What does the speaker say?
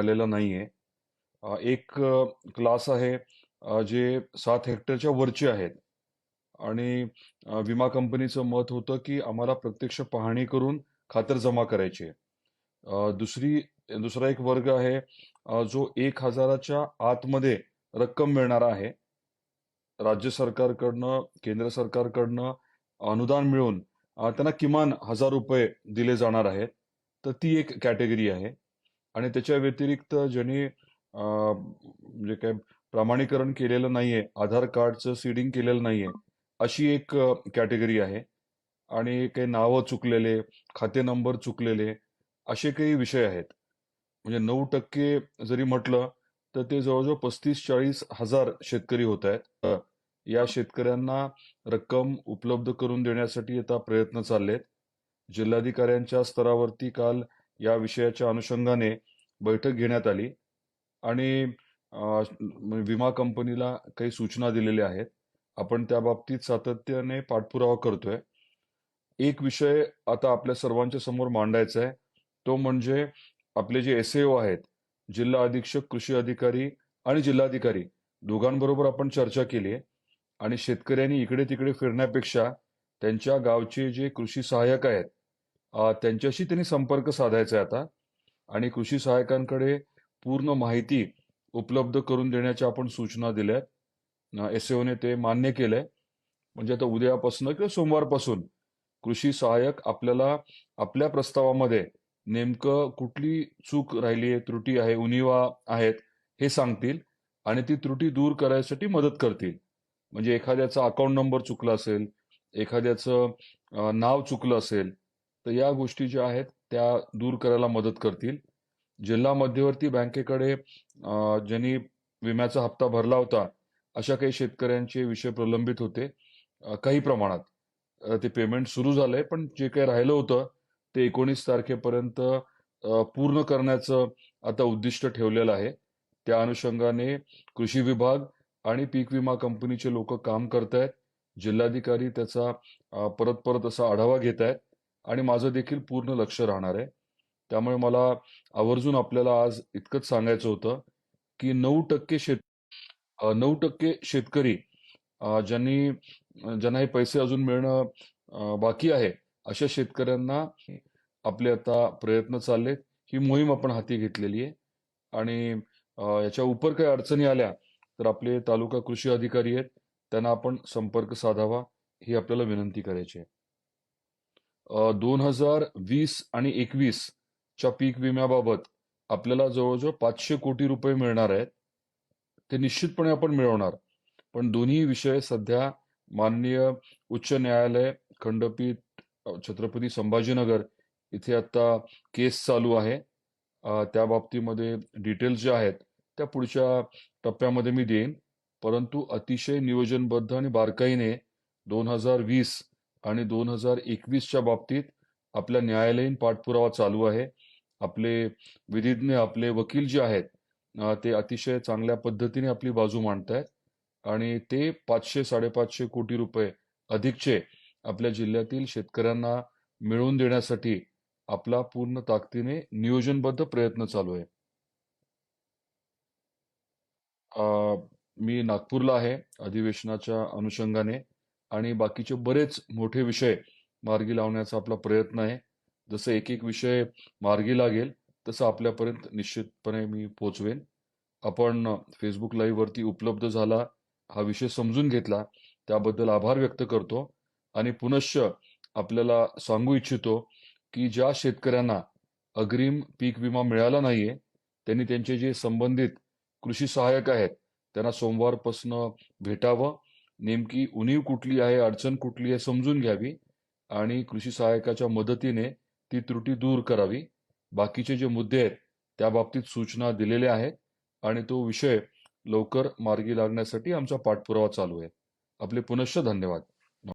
झालेला नाहीये. आहे एक क्लास आहे जे सात हेक्टरच्या वरचे आहेत आणि विमा कंपनीचं मत होतं, की आम्हाला प्रत्यक्ष पाहणी करून खातरजमा करायची आहे. दुसरी दुसरा एक वर्ग आहे जो एक हजाराच्या आतमध्ये रक्कम मिळणार आहे. राज्य सरकारकडनं, केंद्र सरकारकडनं अनुदान मिळून त्यांना किमान ₹1,000 दिले जाणार आहेत. तर ती एक कॅटेगरी आहे आणि त्याच्या व्यतिरिक्त ज्यांनी म्हणजे काय प्रमाणीकरण केलेलं नाहीये, आधार कार्डचं सीडिंग केलेलं नाहीये, अशी एक कॅटेगरी आहे आणि काही नावं चुकलेले, खाते नंबर चुकलेले, असे काही विषय आहेत. म्हणजे नऊ टक्के जरी म्हटलं, तर ते जवळ-जवळ 35-40 हजार शेतकरी होत आहेत. या शेतकऱ्यांना रक्कम उपलब्ध करून देण्यासाठी आता प्रयत्न चाललेत. जिल्हाधिकाऱ्यांच्या स्तरावरती काल या विषयाच्या अनुषंगाने बैठक घेण्यात आली आणि विमा कंपनीला काही सूचना दिलेल्या आहेत. आपण त्या बाबतीत सातत्याने पाठपुरावा करतोय. एक विषय आता आपल्या सर्वांच्या समोर मांडायचा आहे. तो म्हणजे आपले जे एस-ए-ओ आहेत, जिल्हा अधीक्षक, कृषी अधिकारी आणि जिल्हाधिकारी दोघांबरोबर आपण चर्चा केली आहे आणि शेतकऱ्यांनी इकडे-तिकडे फिरण्यापेक्षा त्यांच्या गावचे जे कृषी सहाय्यक आहेत, अ, त्यांच्याशी त्यांनी संपर्क साधायचा आहे आता आणि कृषी सहाय्यकांकडे पूर्ण माहिती उपलब्ध करून देण्याच्या आपण सूचना दिल्या अ, एस ओने ते मान्य केलंय. म्हणजे आता उद्यापासून किंवा सोमवारपासून कृषी सहाय्यक आपल्याला आपल्या प्रस्तावामध्ये नेमकं कुठली चूक राहिली आहे, त्रुटी आहे, उनिवा आहेत, हे सांगतील आणि ती त्रुटी दूर करायसाठी मदत करतील. म्हणजे एखाद्याचा अकाउंट नंबर चुकला असेल, एखाद्याचं अ, नाव चुकलं असेल, तर या गोष्टी ज्या आहेत त्या दूर करायला मदत करतील. जिल्हा मध्यवर्ती बँकेकडे ज्यांनी विम्याचा हप्ता भरला होता, अशा काही शेतकऱ्यांचे विषय प्रलंबित होते काही प्रमाणात. ते पेमेंट सुरू झालंय, पण जे काही राहिलं होतं, ते 19 तारखेपर्यंत पूर्ण करण्याचं आता उद्दिष्ट ठेवलेलं आहे. त्या अनुषंगाने कृषी विभाग आणि पीक विमा कंपनीचे लोक काम करतायत. जिल्हाधिकारी त्याचा परत-परत असा आढावा घेत आहेत आणि माझं देखील पूर्ण लक्ष राहणार आहे. त्यामुळे मला आवर्जून आपल्याला आज इतकंच सांगायचं होतं, की नऊ टक्के शेत नऊ टक्के शेतकरी ज्यांनी ज्यांना हे पैसे अजून मिळणं बाकी आहे, अशा शेतकऱ्यांना आपले आता प्रयत्न चाललेत. ही मोहीम आपण हाती घेतलेली आहे आणि याच्या उपर काही अडचणी आल्या, तर आपले तालुका कृषी अधिकारी आहेत, त्यांना आपण संपर्क साधावा, ही आपल्याला विनंती करायची आहे. दोन हजार वीस आणि 21 च्या पीक विम्याबाबत आपल्याला जवळजवळ पाचशे कोटी रुपये मिळणार आहेत. ते निश्चितपणे आपण मिळवणार. पण दोन्ही विषय सध्या माननीय उच्च न्यायालय, खंडपीठ छत्रपती संभाजीनगर इथे आता केस चालू आहे. त्या बाबतीमध्ये डिटेल्स ज्या आहेत, त्या पुढच्या टप्प्यामध्ये मी देईन. परंतु अतिशय नियोजनबद्ध आणि बारकाईने 2020 आणि दोन हजार एकवीसच्या बाबतीत आपल्या न्यायालयीन पाठपुरावा चालू आहे. आपले विधिज्ञ, आपले वकील जे आहेत, ते अतिशय चांगल्या पद्धतीने आपली बाजू मांडतायत आणि ते 500-550 कोटी रुपये अधिकचे आपल्या जिल्ह्यातील शेतकऱ्यांना मिळवून देण्यासाठी आपला पूर्ण ताकदीने नियोजनबद्ध प्रयत्न चालू आहे. मी नागपूरला आहे अधिवेशनाच्या अनुषंगाने आणि बाकीचे बरेच मोठे विषय मार्गी लावण्याचा आपला प्रयत्न आहे. जसं एक-एक विषय मार्गी लागेल, तसं आपल्यापर्यंत निश्चितपणे मी पोचवेन आपण फेसबुक लाईव्हवरती उपलब्ध झाला, हा विषय समजून घेतला, त्याबद्दल आभार व्यक्त करतो आणि पुनश्च आपल्याला सांगू इच्छितो, की ज्या शेतकऱ्यांना अग्रिम पीक विमा मिळाला नाहीये, त्यांनी त्यांचे जे संबंधित कृषी सहाय्यक आहेत, त्यांना सोमवारपासनं भेटावं. नेमकी उणीव कुठली आहे, अडचण कुठली आहे समजून घ्यावी आणि कृषी सहाय्यकाच्या मदतीने ती त्रुटी दूर करावी. बाकीचे जे मुद्दे आहेत, त्या बाबतीत सूचना दिलेल्या आहेत आणि तो विषय लवकर मार्गी लागण्यासाठी आमचा पाठपुरावा चालू आहे. आपले पुनश्च धन्यवाद.